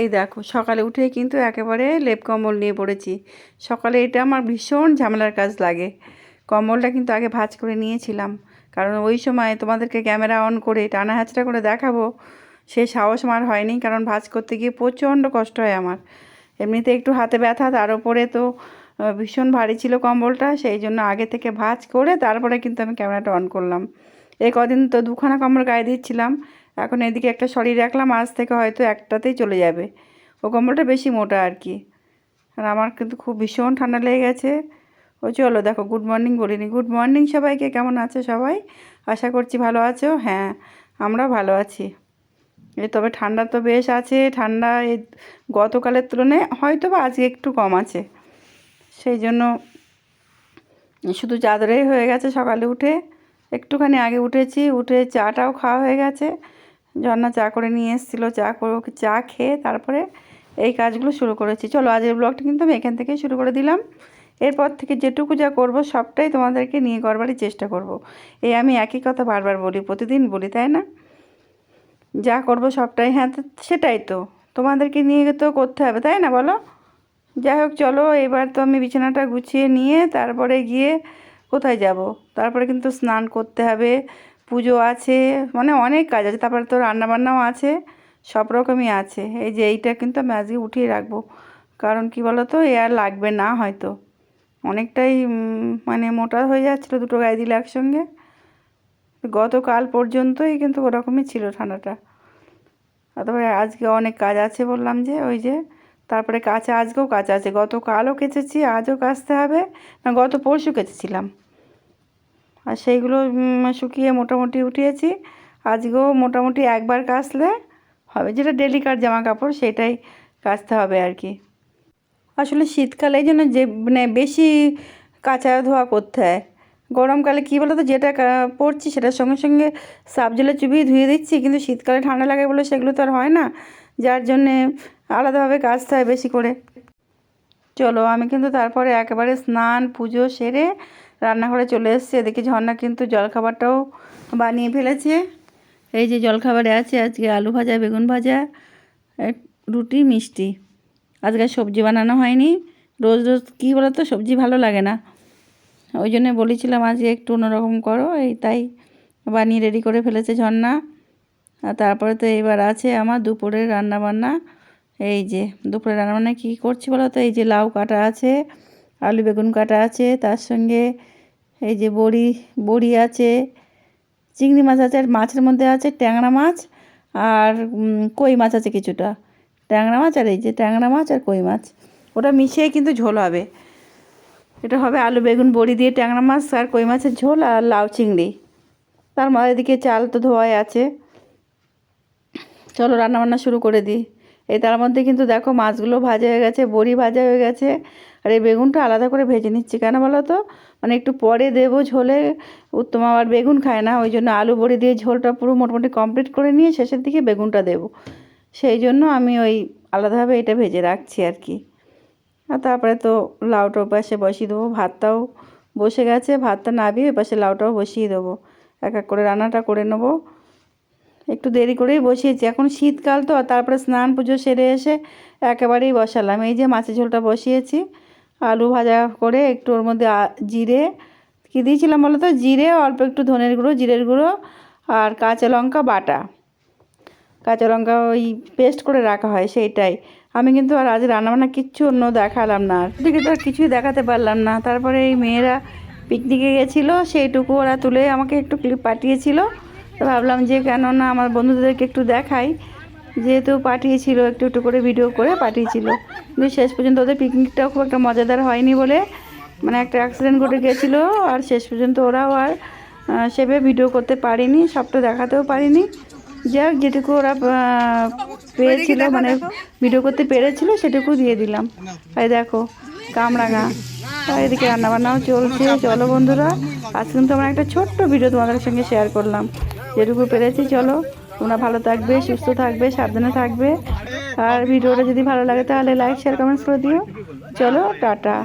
এই দেখো, সকালে উঠে কিন্তু একেবারে লেপ কম্বল নিয়ে পড়েছি। সকালে এটা আমার ভীষণ ঝামেলার কাজ লাগে। কম্বলটা কিন্তু আগে ভাঁজ করে নিয়েছিলাম। কারণ ওই সময় তোমাদেরকে ক্যামেরা অন করে টানা হাঁচড়া করে দেখাবো, সে সাহস আমার হয়নি। কারণ ভাঁজ করতে গিয়ে প্রচণ্ড কষ্ট হয় আমার। এমনিতে একটু হাতে ব্যথা, তার উপরে তো ভীষণ ভারী ছিল কম্বলটা। সেই জন্য আগে থেকে ভাঁজ করে তারপরে কিন্তু আমি ক্যামেরাটা অন করলাম। এই কদিন তো দুখানা কম্বল গায়ে দিচ্ছিলাম। এখন এদিকে একটা সরিয়ে রাখলাম, আজ থেকে হয়তো একটাতেই চলে যাবে। ও কম্বলটা বেশি মোটা আর কি। আর আমার কিন্তু খুব ভীষণ ঠান্ডা লেগে গেছে। ও চলো দেখো গুড মর্নিং বলিনি। গুড মর্নিং সবাইকে, কেমন আছে সবাই? আশা করছি ভালো আছো? হ্যাঁ আমরা ভালো আছি। এ তবে ঠান্ডা তো বেশ আছে, ঠান্ডা এই গতকালের তুলনায় হয়তো বা আজকে একটু কম আছে। সেই জন্য শুধু চাদরেই হয়ে গেছে সকালে উঠে। একটুখানি আগে উঠেছি, উঠে চাটাও খাওয়া হয়ে গেছে। ঝর্ণা চা করে নিয়ে এসেছিল, চা করে চা খেয়ে তারপরে এই কাজগুলো শুরু করেছি। চলো আজকের ব্লগটা কিন্তু আমি এখান থেকেই শুরু করে দিলাম। এরপর থেকে যেটুকু যা করব সবটাই তোমাদেরকে নিয়ে করবারই চেষ্টা করব। এই আমি একই কথা বারবার বলি, প্রতিদিন বলি, তাই না? যা করব সবটাই হ্যাঁ সেটাই তো। তোমাদেরকে নিয়ে তো করতে হবে, তাই না বলো? যাই হোক, চলো, এবার তো আমি বিছানাটা গুছিয়ে নিয়ে তারপরে গিয়ে কোথায় যাব? তারপরে কিন্তু স্নান করতে হবে পুজো আছে মানে অনেক কাজ আছে। তারপরে তো রান্নাবান্নাও আছে, সব রকমই আছে। এই যে এইটা কিন্তু আমি আজকে উঠিয়ে রাখব। কারণ কি বলো তো এ আর লাগবে না হয়তো। অনেকটাই মানে মোটা হয়ে যাচ্ছিল দুটো গায়ে দিলে একসঙ্গে। গতকাল পর্যন্তই কিন্তু ওরকমই ছিল ঠান্ডাটা। তারপরে আজকে অনেক কাজ আছে বললাম যে, ওই যে, তারপরে কাঁচা, আজকেও কাঁচা আছে। গতকালও কেচেছি, আজও কাচতে হবে। না, গত পরশু কেচেছিলাম। আর সেইগুলো শুকিয়ে মোটামুটি উঠিয়েছি। আজকেও মোটামুটি একবার কাচলে হবে। যেটা ডেলিকার জামা কাপড় সেটাই কাচতে হবে আর কি। আসলে শীতকালে যেন যে মানে বেশি কাঁচা ধোয়া করতে হয়। গরমকালে কী বলো তো যেটা পরছি সেটার সঙ্গে সঙ্গে সাব জলে চুবিয়ে ধুয়ে দিচ্ছি, কিন্তু শীতকালে ঠান্ডা লাগে বলে সেগুলো তো আর হয় না। যার জন্যে আলাদাভাবে কাচতে হয় বেশি করে। চলো, আমি কিন্তু তারপরে একেবারে স্নান, পুজো সেরে রান্নাঘরে চলে এসেছি। এদিকে ঝর্ণা কিন্তু জলখাবারটাও বানিয়ে ফেলেছে। এই যে জলখাবারে আছে আজকে আলু ভাজা, বেগুন ভাজা রুটি, মিষ্টি। আজকে সবজি বানানো হয়নি। রোজ রোজ কী বলো তো সবজি ভালো লাগে না। ওই জন্যে বলেছিলাম আজকে একটু অন্যরকম করো। এই তাই বানিয়ে রেডি করে ফেলেছে ঝর্ণা। আর তারপরে তো এবার আছে আমার দুপুরের রান্নাবান্না। এই যে দুপুরে রান্নাবান্না কী করছি বলো তো এই যে লাউ কাটা আছে। আলু বেগুন কাটা আছে, তার সঙ্গে এই যে বড়ি বড়ি আছে, চিংড়ি মাছ আছে, আর মাছের মধ্যে আছে ট্যাংরা মাছ আর কই মাছ আছে কিছুটা। ট্যাংরা মাছ আর এই যে ট্যাংরা মাছ আর কই মাছ। ওটা মিশিয়ে কিন্তু ঝোল হবে। এটা হবে আলু বেগুন, বড়ি দিয়ে ট্যাংরা মাছ আর কই মাছের ঝোল আর লাউ চিংড়ি। তার মধ্যে এদিকে চাল তো ধোয়াই আছে। চলো রান্নাবান্না শুরু করে দিই। এই তার মধ্যে কিন্তু দেখো মাছগুলো ভাজা হয়ে গেছে, বড়ি ভাজা হয়ে গেছে। আর এই বেগুনটা আলাদা করে ভেজে নিচ্ছি। কেন বলো তো? মানে একটু পরে দেবো ঝোলে। উত্তম আবার বেগুন খায় না, ওই জন্য আলু, বড়ি দিয়ে ঝোলটা পুরো মোটামুটি কমপ্লিট করে নিয়ে শেষের দিকে বেগুনটা দেবো। সেই জন্য আমি ওই আলাদাভাবে এটা ভেজে রাখছি আর কি। আর তারপরে তো লাউটাও পাশে বসিয়ে দেবো, ভাতটাও বসে গেছে। ভাতটা নাবিয়ে পাশে লাউটাও বসিয়ে দেবো। এক এক করে রান্নাটা করে নেব। একটু দেরি করেই বসিয়েছি। এখন শীতকাল তো তারপরে স্নান পুজো সেরে এসে একেবারেই বসালাম। এই যে মাছের ঝোলটা বসিয়েছি, আলু ভাজা করে একটু ওর মধ্যে জিরে, কী দিয়েছিলাম বলো তো? জিরে, অল্প একটু ধনের গুঁড়ো, জিরের গুঁড়ো আর কাঁচা লঙ্কা বাটা। কাঁচা লঙ্কা ওই পেস্ট করে রাখা হয় সেইটাই। আমি কিন্তু আর আজ রান্নাবান্না কিচ্ছু অন্য দেখালাম না। আর দিকে তো আর কিছুই দেখাতে পারলাম না। তারপরে এই মেয়েরা পিকনিকে গেছিল, সেইটুকু ওরা তুলে আমাকে একটু ক্লিপ পাঠিয়েছিল। তো ভাবলাম যে কেননা আমার বন্ধুদেরকে একটু দেখাই। যেহেতু পাঠিয়েছিল, একটু একটু করে ভিডিও করে পাঠিয়েছিল। কিন্তু শেষ পর্যন্ত ওদের পিকনিকটাও খুব একটা মজাদার হয়নি বলে মানে একটা অ্যাক্সিডেন্ট ঘটে গেছিল আর শেষ পর্যন্ত ওরাও আর সেভাবে ভিডিও করতে পারিনি, সবটা দেখাতেও পারিনি। যাক, যেটুকু ওরা পেয়েছিল মানে ভিডিও করতে পেরেছিল, সেটুকু দিয়ে দিলাম। তাই দেখো, কামরাঙা। আর এদিকে রান্নাবান্নাও চলছে। চলো বন্ধুরা আজ কিন্তু আমরা একটা ছোট্ট ভিডিও তোমাদের সঙ্গে শেয়ার করলাম। যেটুকু পেরেছি, চলো। তোমরা ভালো থাকবে, সুস্থ থাকবে, সাবধানে থাকবে। আর ভিডিওটা যদি ভালো লাগে, তাহলে লাইক শেয়ার কমেন্টস করে দিও। চলো, টাটা।